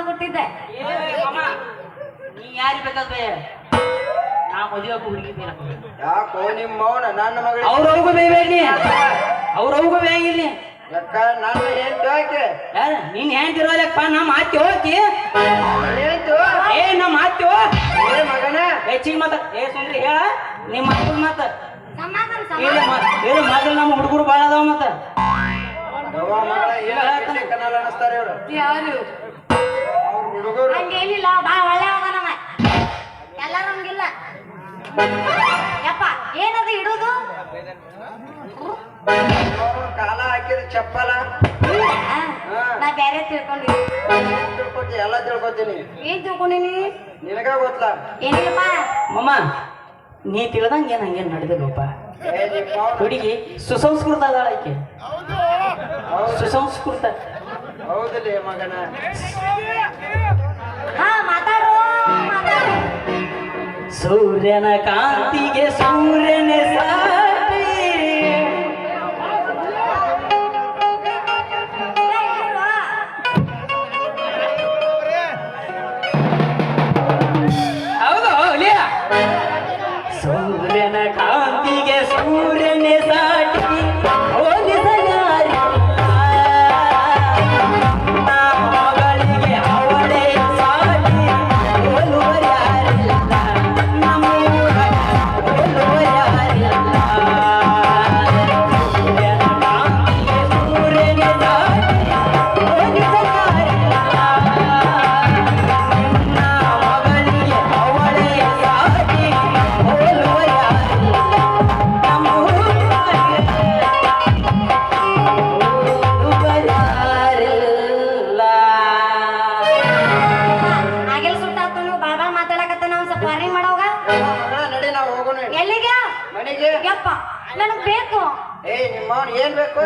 ಕೊಟ್ಟಿದ್ದೆ. ನೀ ಯಾರಿಗೆ ಬೇಕಾದ್ರೆ ನಾ ಮದುವೆ ಹುಡುಗಿ ಯಾಕೋ ನಿಮ್ಮ ಮೌನ? ನನ್ನ ಮಗಳು ಅವ್ರ ಅವ್ಗೂ ಬೇಬೇಡಿ ಅವ್ರ ಅವ್ಗೂ ಬೇಗಿಲ್ಲ ಯಾಕ? ನನ್ನ ಯಾರ ನೀನ್ ಹೆಂಗಿರೋಲಪ್ಪ ನಮ್ಮ ಅತ್ತಿ ಹೋಗಿ ಏ ನಮ್ಮ ಅತ್ತಿ ಹೋಗಿ ಹೆಚ್ಚಿಗೆ ಮಾತ ಏ ಸುಂದ್ರಿ ಹೇಳ. ನಿಮ್ಮ ಅಪ್ಪನ ಮಾತ ಇಲ್ಲ ಮೊದಲು ನಮ್ಮ ಹುಡುಗರು ಭಾಳ ಅದಾವ ಮತ್ತ. ಯಾರು? ಅವ್ರ ಹುಡುಗರು. ಹಂಗೇನಿಲ್ಲ ಬಾ ಒಳ್ಳೆ ನಮ್ಮ ಎಲ್ಲರೂ ಹಂಗಿಲ್ಲ. ಯಪ್ಪ ಏನದು ಇಡೋದು? ಅವ್ರು ಕಾಲ ಹಾಕಿದ ಚಪ್ಪಲ. ಏನ್ ತಿಳ್ಕೊತಿ ಎಲ್ಲ ತಿಳ್ಕೊತೀನಿ. ಏನ್ ತಿಳ್ಕೊಂಡಿನಿ? ನಿನಗ ಗೊತ್ತಲ್ಲ ಏನಿಲ್ಲಪ್ಪ. ಮಮ್ಮ ನೀ ತಿಳಿದಂಗೆ ಏನು ಹಂಗೇನು ನಡೆದಿಲ್ಲಪ್ಪ ಹುಡುಗಿ ಸುಸಂಸ್ಕೃತ ಅದಾಳ ಆಕೆ. ಹೌದು. ಸುಸಂಸ್ಕೃತ. ಹೌದಿಲ್ಲ ಮಗನ. ಹಾ ಮಾತಾಡು ಸೂರ್ಯನ ಕಾಂತಿಗೆ ಸೂರ್ಯನೇ ಸಾಟಿ ಎಲ್ಲಿಗೆ? ಮನೆಗೆ. ಯಪ್ಪ ನನಗ್ ಬೇಕು. ಏ ನಿಮ್ಮ ಏನ್ ಬೇಕು?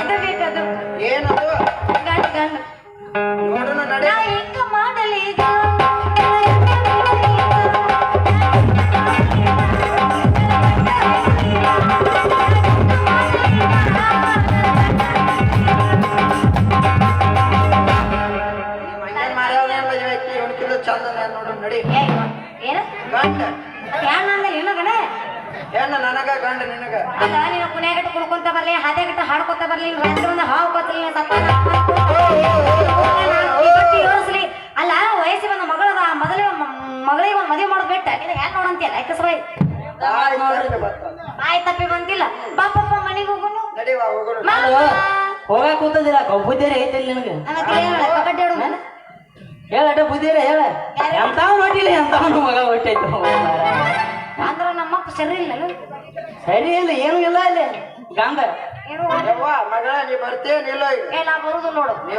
ಅದು ಬೇಕು ಅದು? ಏನದು? ಗಂಡು ಗಂಡು. ನೋಡೋಣ ನಡೆ. ಹೆಂಗ ಮಾಡಲಿ ಈಗ? ಚಂದ ನೋಡು ನಡಿ. ಏನ? ಗಂಡ. ಹೆಣ್ಣ ನನಗ ಗಂಡ ನಿನಗ. ಅಲ್ಲ ನೀನು ಕುನ್ಯಾಗಟ್ಟು ಕುಡ್ಕೊಂತ ಬರ್ಲಿ ಹಾದ್ಯಾಗಟ್ಟು ಹಾಡ್ಕೊತ ಬರ್ಲಿ ರಾತ್ರಿ ಒಂದು ಹಾವು ಕೊತ್ತಲಿ ಸತ್ತ ಯೋಳಿಸ್ಲಿ ಅಲ್ಲ ವಯಸ್ಸಿ ಬಂದ ಮಗಳದ ಮೊದಲೇ ಮಗಳಿಗೆ ಒಂದು ಮದುವೆ ಮಾಡೋದು ಬಿಟ್ಟ. ನೋಡಂತಿಯಲ್ಲ ಯಾಕೆ ಸಬೈ ಆಯ್ತ್ ತಪ್ಪಿ ಬರ್ತಾನ. ಬಾಯಿ ತಪ್ಪಿ ಬಂದಿಲ್ಲ. ಬಾಪಪ್ಪ ಮನೆಗೆ ಹೋಗೋನು? ಹೋಗಾಕ ಕೂತದಿಲ್ಲ ಬುದ್ಧಿರ ಐತಿಲ್ಲ ನಿನಗೆ. ಕಬಡ್ಡಿ ಆಡೋಣ ಹೇಳಟ ಬುದ್ಧಿರ ಹೇಳ. ಎಂತಾವ್ ಹೊಟ್ಟಿಲ್ಲ ಎಂತಾವನು ಮಗ ಹೊಟ್ಟೈತು. ಅಂದ್ರ ನಮ್ಮಪ್ಪ ಸರಿ ಇಲ್ಲ ಸರಿ ಇಲ್ಲ ಏನು ಇಲ್ಲ ಇಲ್ಲಿ ಗಾಂಧ ಮಗಳ ನೀ ಬರ್ತೇನಿಲ್ಲ ಏ ನಾ ಬರುದು ನೋಡು. ನೀ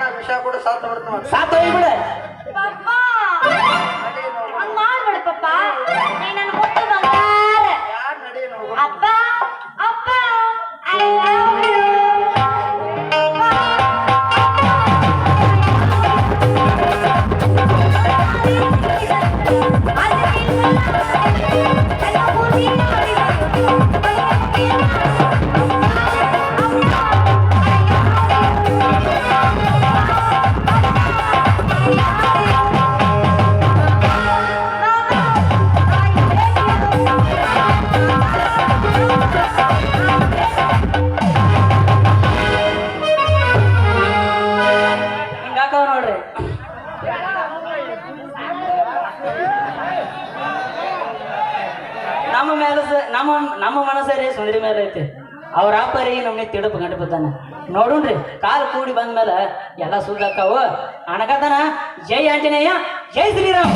ನಾ ವಿಷ ಕೂಡ ಸಾತ್ ಬಿಡ್ತೀನಿ ಸಾತ್ ಹೋಗ್ಬಿಡ ಮಾಡ್ಬೇಡ ಪಪ್ಪ. ನೀ ಮೇಲೆ ನಮ್ಮ ನಮ್ಮ ಮನಸ್ಸರಿ ಸುಂದರಿ ಮೇಲೆ ಐತಿ. ಅವ್ರ ಅಪ್ಪರಿಗೆ ನಮ್ಗೆ ತಿಡಪ್ ಗಂಟು ನೋಡುಣ್ರಿ ಕಾಲು ಕೂಡಿ ಬಂದ ಮೇಲೆ ಎಲ್ಲ ಸುದ್ದಾಕವು ಅಣಕತನ ಜೈ ಆಂಜನೇಯ, ಜೈ ಶ್ರೀರಾಮ್.